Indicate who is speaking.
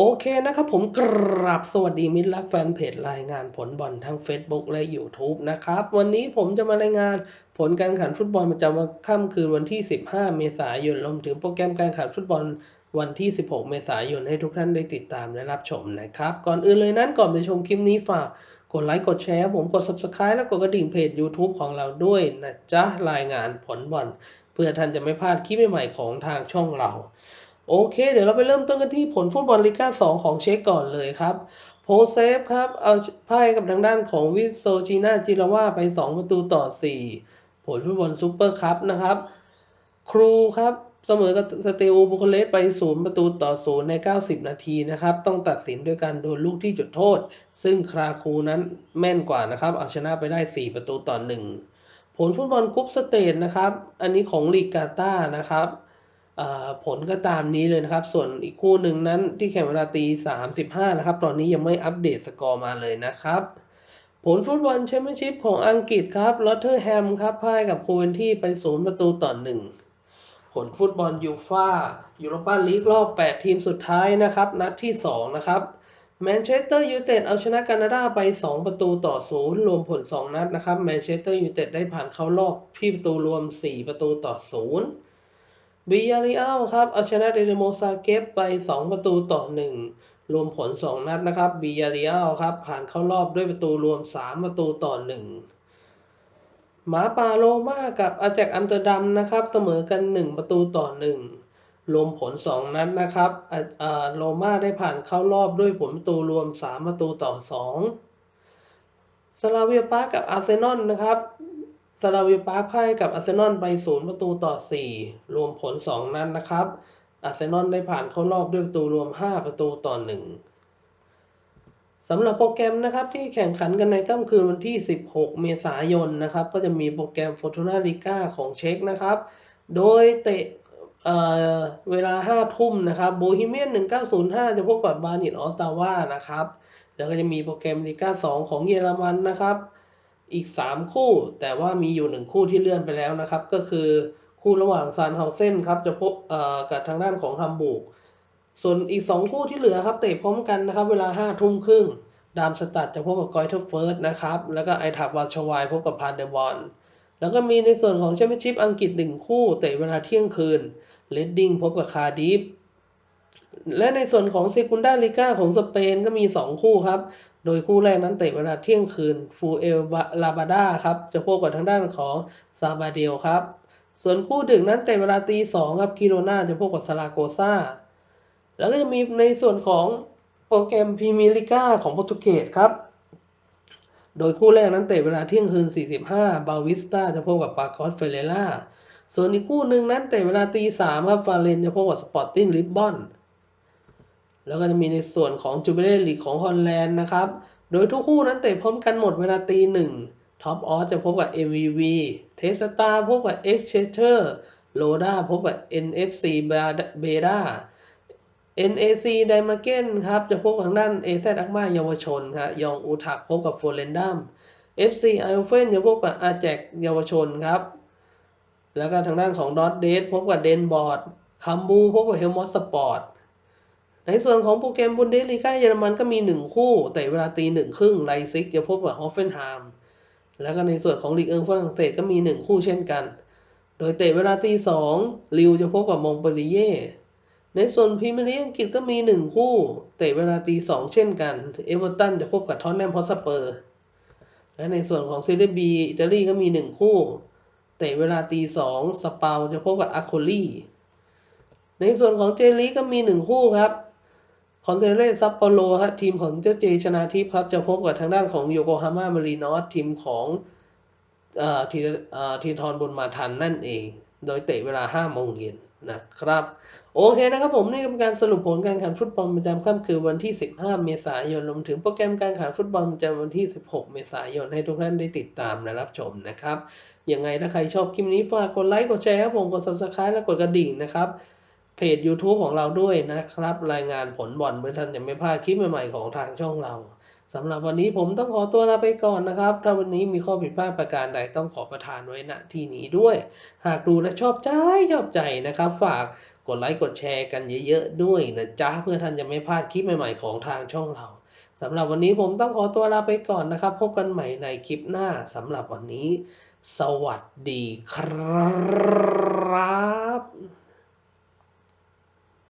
Speaker 1: โอเคนะครับผมกราบสวัสดีมิตรรักแฟนเพจรายงานผลบอลทั้ง Facebook และ YouTube นะครับ วันนี้ผมจะมารายงานผลการแข่งขันฟุตบอลประจำวันค่ำคืนวันที่ 15 เมษายนรวมถึงโปรแกรมการแข่งขันฟุตบอลวันที่ 16 เมษายนให้ทุกท่านได้ติดตามและรับชมนะครับ ก่อนอื่นเลยนั้นก่อนไปชมคลิปนี้ฝากกดไลค์กดแชร์ผมกด Subscribe และกดกระดิ่งเพจ YouTube ของเราด้วยนะจ๊ะรายงานผลบอลเพื่อท่านจะไม่พลาดคลิปใหม่ๆของทางช่องเรา โอเค เดี๋ยวเราไปเริ่มต้นกันที่ผลฟุตบอลลีกา2 ของเช็กก่อนเลยครับโพเซฟครับ เอาไพ่กับทางด้านของวิสโซจีนาจิราวาไป 2 ประตูต่อ 4 ผลฟุตบอลซูเปอร์คัพนะครับ ครูครับเสมอกับสเตอูบุคเรสไป 0 ประตูต่อ 0 ใน 90 นาทีนะครับ ต้องตัดสินด้วยการโดนลูกที่จุดโทษ ซึ่งคราคูนั้นแม่นกว่านะครับ เอาชนะไปได้ 4 ประตูต่อ 1 ผลฟุตบอลกรุ๊ปสเตทนะครับ อันนี้ของลีกาตานะครับ ผลก็ตามนี้เลยนะครับ ส่วนอีกคู่หนึ่งนั้นที่แข่งเวลาตี 35 นะครับ ตอนนี้ยังไม่อัปเดตสกอร์มาเลยนะครับ ผลฟุตบอลแชมเปี้ยนชิพของอังกฤษครับลอตเทอร์แฮมครับพ่ายกับโคเวนที่ไป 0 ประตูต่อ 1 ผลฟุตบอลยูฟ่ายูโรปาลีกรอบ 8 ทีมสุดท้ายนะครับ นัดที่ 2 นะครับแมนเชสเตอร์ยูไนเต็ดเอาชนะแคนาดาไป 2 ประตูต่อ 0 รวมผล 2 นัดนะครับแมนเชสเตอร์ยูไนเต็ดได้ผ่านเข้ารอบที่ประตูรวม 4 ประตูต่อ 0 บิยาริอัลครับเอาชนะเดนโมซาเกฟไป 2 ประตูต่อ 1 รวมผล 2 นัดนะครับบิยาริอัลครับผ่านเข้ารอบด้วยประตูรวม 3 ประตูต่อ 1 หมาป่าโรม่ากับอาแจกอัมเตอร์ดัมนะครับเสมอกัน 1 ประตูต่อ 1 รวมผล 2 นัดนะครับโรม่าได้ผ่านเข้ารอบด้วยผลประตูรวม 3 ประตูต่อ 2สลาเวียปากับอาร์เซนอลนะครับ ซาลาวิปาร์คพ่ายกับอาร์เซนอลไป0ประตูต่อ 4 รวมผล 2 นัดนนะครับ อาร์เซนอลได้ผ่านเข้ารอบด้วยประตูรวม 5 ประตูต่อ 1สำหรับโปรแกรมนะครับที่แข่งขันกันในค่ำคืนวันที่ 16 เมษายนนะครับ ก็จะมีโปรแกรมฟอร์ตูนาลิก้าของเช็กนะครับ โดยเตะเเวลา 5 ทุ่มนะครับโบฮีเมียน 1905 จะพบกับบานิตออตตาวานะครับ แล้วก็จะมีโปรแกรมลิก้า 2 ของเยอรมันนะครับ อีก 3 คู่ แต่ว่ามีอยู่ 1 คู่ที่เลื่อนไปแล้วนะครับ ก็คือคู่ระหว่างซานเฮาเซนครับจะพบกับทางด้านของฮัมบูร์กส่วนอีก 2 คู่ที่เหลือครับเตะพร้อมกันนะครับ เวลา5ทุ่มครึ่งดามสตัดจะพบกับกอยเทอร์เฟิร์สนะครับ แล้วก็ไอทับวาชวายพบกับพานเดบอลแล้วก็มีในส่วนของแชมเปี้ยนชิพอังกฤษ 1 คู่เตะเวลาเที่ยงคืนเลดดิ้งพบกับคาดิฟ และในส่วนของเซกุนดาลิก้าของสเปนก็มี 2 คู่ครับ โดยคู่แรกนั้นเตะเวลาเที่ยงคืนฟูเอลลาบาดาครับ จะพบกับทางด้านของซาบาเดลครับ ส่วนคู่ดึกนั้นเตะเวลาตีสองครับกิโรนาจะพบกับซาลาโกซาแล้วก็จะมีในส่วนของโปรแกรมพรีเมียร์ลีกาของโปรตุเกสครับ โดยคู่แรกนั้นเตะเวลาเที่ยงคืน 45 บาวิสตาจะพบกับปาคอสเฟเรล่า ส่วนอีกคู่หนึ่งนั้นเตะเวลาตีสามครับฟาเรนจะพบกับสปอร์ติ้งลิบบอน แล้วก็จะมีในส่วนของจูเบเลลีกของฮอลแลนด์นะครับ โดยทุกคู่นั้นเตะพร้อมกันหมดเวลาตีหนึ่งท็อปออสจะพบกับ MVV เทสตาพบกับ e x c h a t e r โลดาพบกับ NFC เบดา NAC ไดมาเกนครับ จะพบกับทางด้าน AZ อักมาเยาวชนครับยองอูทักพบกับโฟเรนดัม FC ไอโอเฟนจะพบกับอาแจกเยาวชนครับ แล้วก็ทางด้านของดอทเดสพบกับเดนบอร์ดคัมบูพบกับเฮลมอสสปอร์ต ในส่วนของโปรแกรมบุนเดสลีกาเยอรมันก็มี 1 คู่ แต่เวลาตีหนึ่งครึ่งไลซิกจะพบกับฮอฟเฟนไฮม์แล้วก็ในส่วนของลีกเอิงฝรั่งเศสก็มี 1 คู่เช่นกัน โดยเตะเวลาตีสองลิวจะพบกับมองเปรีเย่ในส่วนพรีเมียร์ลีกอังกฤษก็มี 1 คู่ เตะเวลาตีสองเช่นกัน เอเวอร์ตันจะพบกับทอตแนมพอสเปอร์ และในส่วนของซีเรียบีอิตาลีก็มี 1 คู่ เตะเวลาตีสองสปาจะพบกับอาโคลีในส่วนของเจลีก็มี 1 คู่ครับ อนเซเรซัปโปโรฮะทีมของเจ้าเจชนาทิพย์ครับ จะพบกับทางด้านของโยโกฮาม่ามารีนอสทีมของทีทีทอนบุญมาทันนั่นเอง โดยเตะเวลา5โมงเย็นนะครับ โอเคนะครับผม นี่เป็นการสรุปผลการแข่งฟุตบอลประจำค่ำคือวันที่ 15 เมษายนรวมถึงโปรแกรมการแข่งฟุตบอลประจำวันที่ 16 เมษายนให้ทุกท่านได้ติดตามและรับชมนะครับยังไงถ้าใครชอบคลิปนี้ฝากกดไลค์กดแชร์ครับผมกด subscribe และกดกระดิ่งนะครับ เพจ YouTube ของเราด้วยนะครับ รายงานผลบอลเพื่อท่านจะไม่พลาดคลิปใหม่ๆของทางช่องเราสำหรับวันนี้ผมต้องขอตัวลาไปก่อนนะครับ ถ้าวันนี้มีข้อผิดพลาดประการใดต้องขอประทานไว้ณที่นี้ด้วย หากดูและชอบใจชอบใจนะครับ ฝากกดไลค์กดแชร์กันเยอะๆด้วยนะจ๊ะเพื่อท่านจะไม่พลาดคลิปใหม่ๆของทางช่องเราสำหรับวันนี้ผมต้องขอตัวลาไปก่อนนะครับ พบกันใหม่ในคลิปหน้าสำหรับวันนี้ สวัสดีครับ